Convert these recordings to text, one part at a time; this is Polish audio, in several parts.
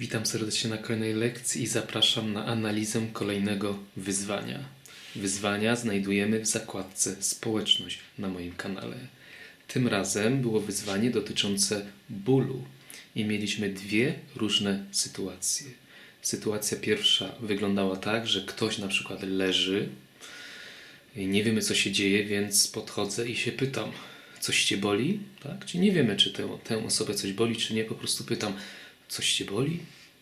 Witam serdecznie na kolejnej lekcji i zapraszam na analizę kolejnego wyzwania. Wyzwania znajdujemy w zakładce Społeczność na moim kanale. Tym razem było wyzwanie dotyczące bólu i mieliśmy dwie różne sytuacje. Sytuacja pierwsza wyglądała tak, że ktoś na przykład leży i nie wiemy co się dzieje, więc podchodzę i się pytam, coś cię boli? Tak? Czy nie wiemy, czy tę, tę osobę coś boli, czy nie, po prostu pytam, coś cię boli?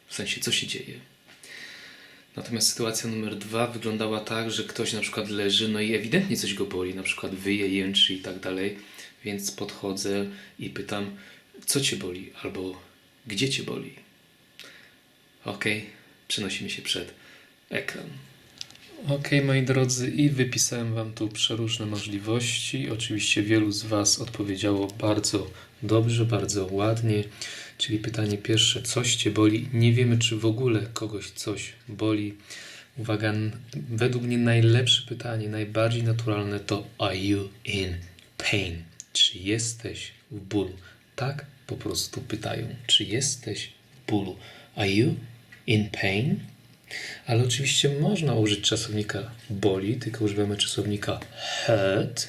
W sensie, co się dzieje? Natomiast sytuacja numer dwa wyglądała tak, że ktoś na przykład leży, no i ewidentnie coś go boli, na przykład wyje, jęczy i tak dalej, więc podchodzę i pytam, co cię boli, albo gdzie cię boli? Ok, przenosimy się przed ekran. Ok, moi drodzy, i wypisałem Wam tu przeróżne możliwości. Oczywiście wielu z Was odpowiedziało bardzo dobrze, bardzo ładnie. Czyli pytanie pierwsze, coś Cię boli? Nie wiemy, czy w ogóle kogoś coś boli. Uwaga, według mnie najlepsze pytanie, najbardziej naturalne to Are you in pain? Czy jesteś w bólu? Tak po prostu pytają, czy jesteś w bólu? Are you in pain? Ale oczywiście można użyć czasownika boli, tylko używamy czasownika hurt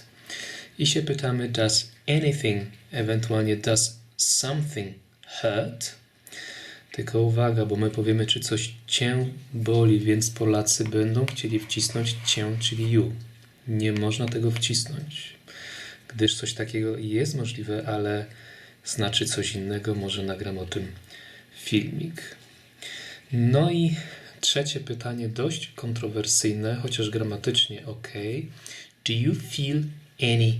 i się pytamy does anything, ewentualnie does something hurt? Tylko uwaga, bo my powiemy, czy coś cię boli, więc Polacy będą chcieli wcisnąć cię, czyli you. Nie można tego wcisnąć, gdyż coś takiego jest możliwe, ale znaczy coś innego. Może nagram o tym filmik. No i trzecie pytanie, dość kontrowersyjne, chociaż gramatycznie ok. Do you feel any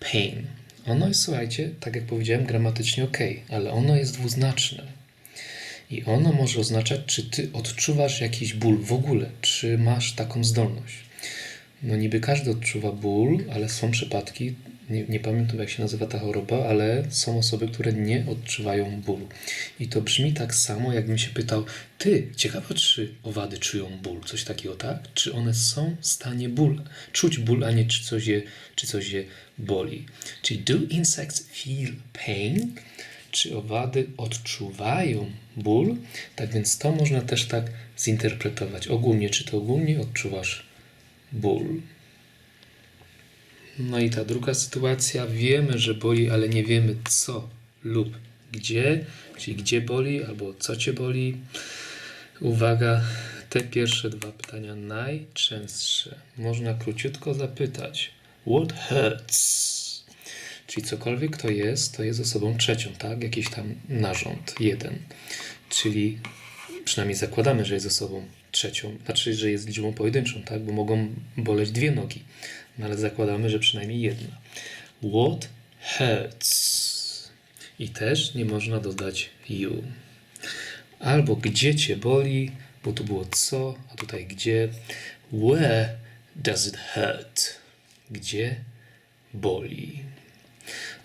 pain? Ono jest, słuchajcie, tak jak powiedziałem, gramatycznie ok, ale ono jest dwuznaczne. I ono może oznaczać, czy ty odczuwasz jakiś ból w ogóle, czy masz taką zdolność. No niby każdy odczuwa ból, ale są przypadki, nie, nie pamiętam jak się nazywa ta choroba, ale są osoby, które nie odczuwają bólu. I to brzmi tak samo, jakbym się pytał, ty, ciekawe czy owady czują ból, coś takiego, tak? Czy one są w stanie ból, czuć ból, a nie czy coś je, czy coś je boli. Czyli do insects feel pain? Czy owady odczuwają ból? Tak więc to można też tak zinterpretować. Ogólnie, czy to ogólnie odczuwasz ból? No i ta druga sytuacja, wiemy, że boli, ale nie wiemy co lub gdzie, czyli gdzie boli albo co cię boli. Uwaga, te pierwsze dwa pytania najczęstsze. Można króciutko zapytać: What hurts? Czyli cokolwiek to jest, to jest osobą trzecią, tak? Jakiś tam narząd, jeden. Czyli przynajmniej zakładamy, że jest osobą trzecią, znaczy, że jest liczbą pojedynczą, tak? Bo mogą boleć dwie nogi, no ale zakładamy, że przynajmniej jedna. What hurts? I też nie można dodać you. Albo gdzie cię boli, bo tu było co, a tutaj gdzie. Where does it hurt? Gdzie boli?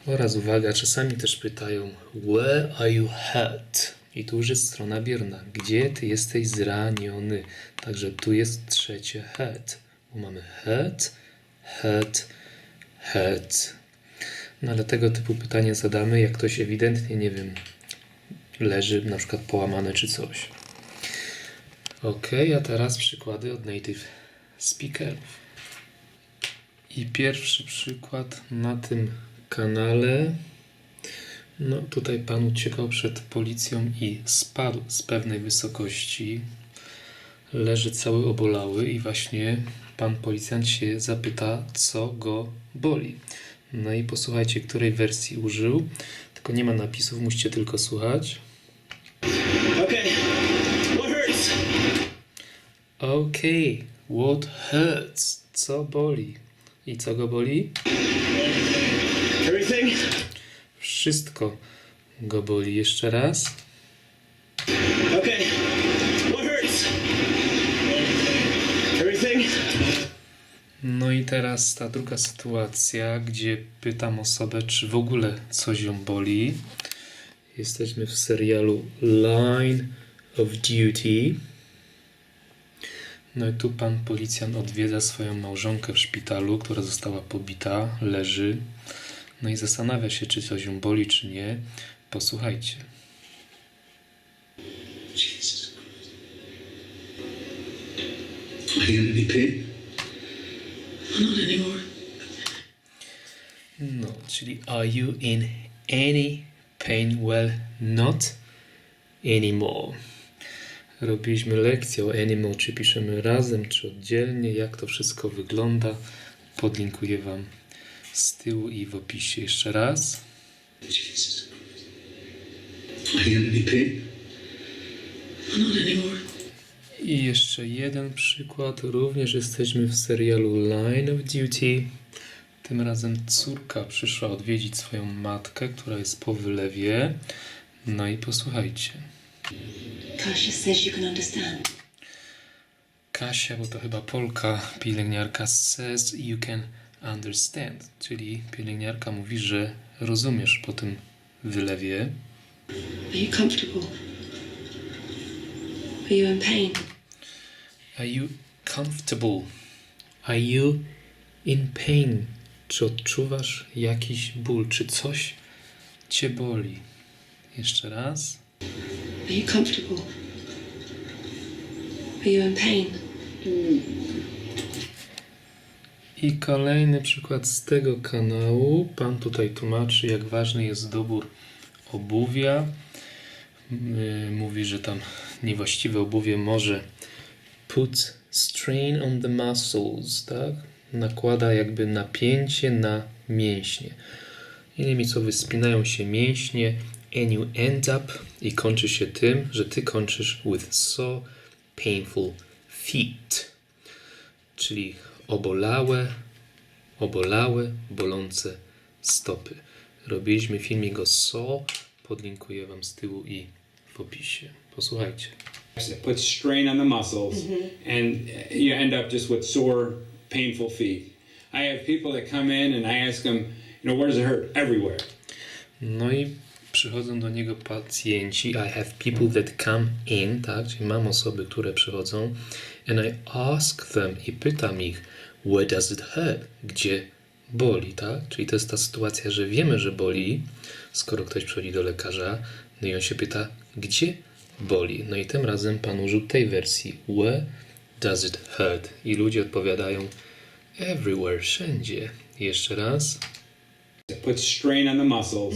Oraz uwaga, czasami też pytają Where are you hurt? I tu już jest strona bierna. Gdzie ty jesteś zraniony? Także tu jest trzecie hurt. Bo mamy hurt, hurt, hurt. No ale tego typu pytania zadamy, jak ktoś ewidentnie, nie wiem, leży na przykład połamany czy coś. Ok, a teraz przykłady od native speakerów. I pierwszy przykład na tym kanale. No tutaj pan uciekał przed policją i spadł z pewnej wysokości. Leży cały obolały i właśnie pan policjant się zapyta, co go boli. No i posłuchajcie, której wersji użył. Tylko nie ma napisów, musicie tylko słuchać. Okay. What hurts? Okej, what hurts? Co boli? I co go boli? Wszystko go boli. Jeszcze raz. Okay. What hurts? Everything? No i teraz ta druga sytuacja, gdzie pytam osobę, czy w ogóle coś ją boli. Jesteśmy w serialu Line of Duty. No i tu pan policjant odwiedza swoją małżonkę w szpitalu, która została pobita, leży. No i zastanawia się, czy coś ją boli, czy nie. Posłuchajcie. Jesus Christ. Are you in any pain? Not anymore. No, czyli are you in any pain? Well, not anymore. Robiliśmy lekcję o anymore, czy piszemy razem, czy oddzielnie, jak to wszystko wygląda. Podlinkuję Wam z tyłu i w opisie jeszcze raz. I jeszcze jeden przykład. Również jesteśmy w serialu Line of Duty. Tym razem córka przyszła odwiedzić swoją matkę, która jest po wylewie. No i posłuchajcie. Kasia says you can understand. Kasia, bo to chyba Polka, pielęgniarka says you can understand, czyli pielęgniarka mówi, że rozumiesz po tym wylewie. Are you comfortable? Are you in pain? Are you comfortable? Are you in pain? Czy odczuwasz jakiś ból? Czy coś cię boli? Jeszcze raz. Are you comfortable? Are you in pain? I kolejny przykład z tego kanału. Pan tutaj tłumaczy, jak ważny jest dobór obuwia. M- Mówi, że tam niewłaściwe obuwie może put strain on the muscles, tak? Nakłada jakby napięcie na mięśnie. Innymi słowy, spinają się mięśnie and you end up i kończy się tym, że ty kończysz with so painful feet czyli obolałe, obolałe, bolące stopy. Robiliśmy filmik o SO, podlinkuję Wam z tyłu i w opisie. Posłuchajcie. It puts strain on the muscles, and you end up just with sore, painful feet. I have people that come in, and I ask them, you know, where does it hurt? Everywhere. No i przychodzą do niego pacjenci. I have people that come in, tak? Czyli mam osoby, które przychodzą. And I ask them i pytam ich, where does it hurt? Gdzie boli, tak? Czyli to jest ta sytuacja, że wiemy, że boli, skoro ktoś przychodzi do lekarza, no i on się pyta, gdzie boli? No i tym razem pan użył tej wersji, where does it hurt? I ludzie odpowiadają, everywhere, wszędzie. Jeszcze raz. It puts strain on the muscles,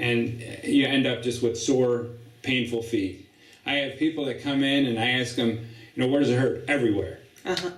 and you end up just with sore, painful feet. I have people that come in, and I ask them, you know, where does it hurt? Everywhere. Uh huh.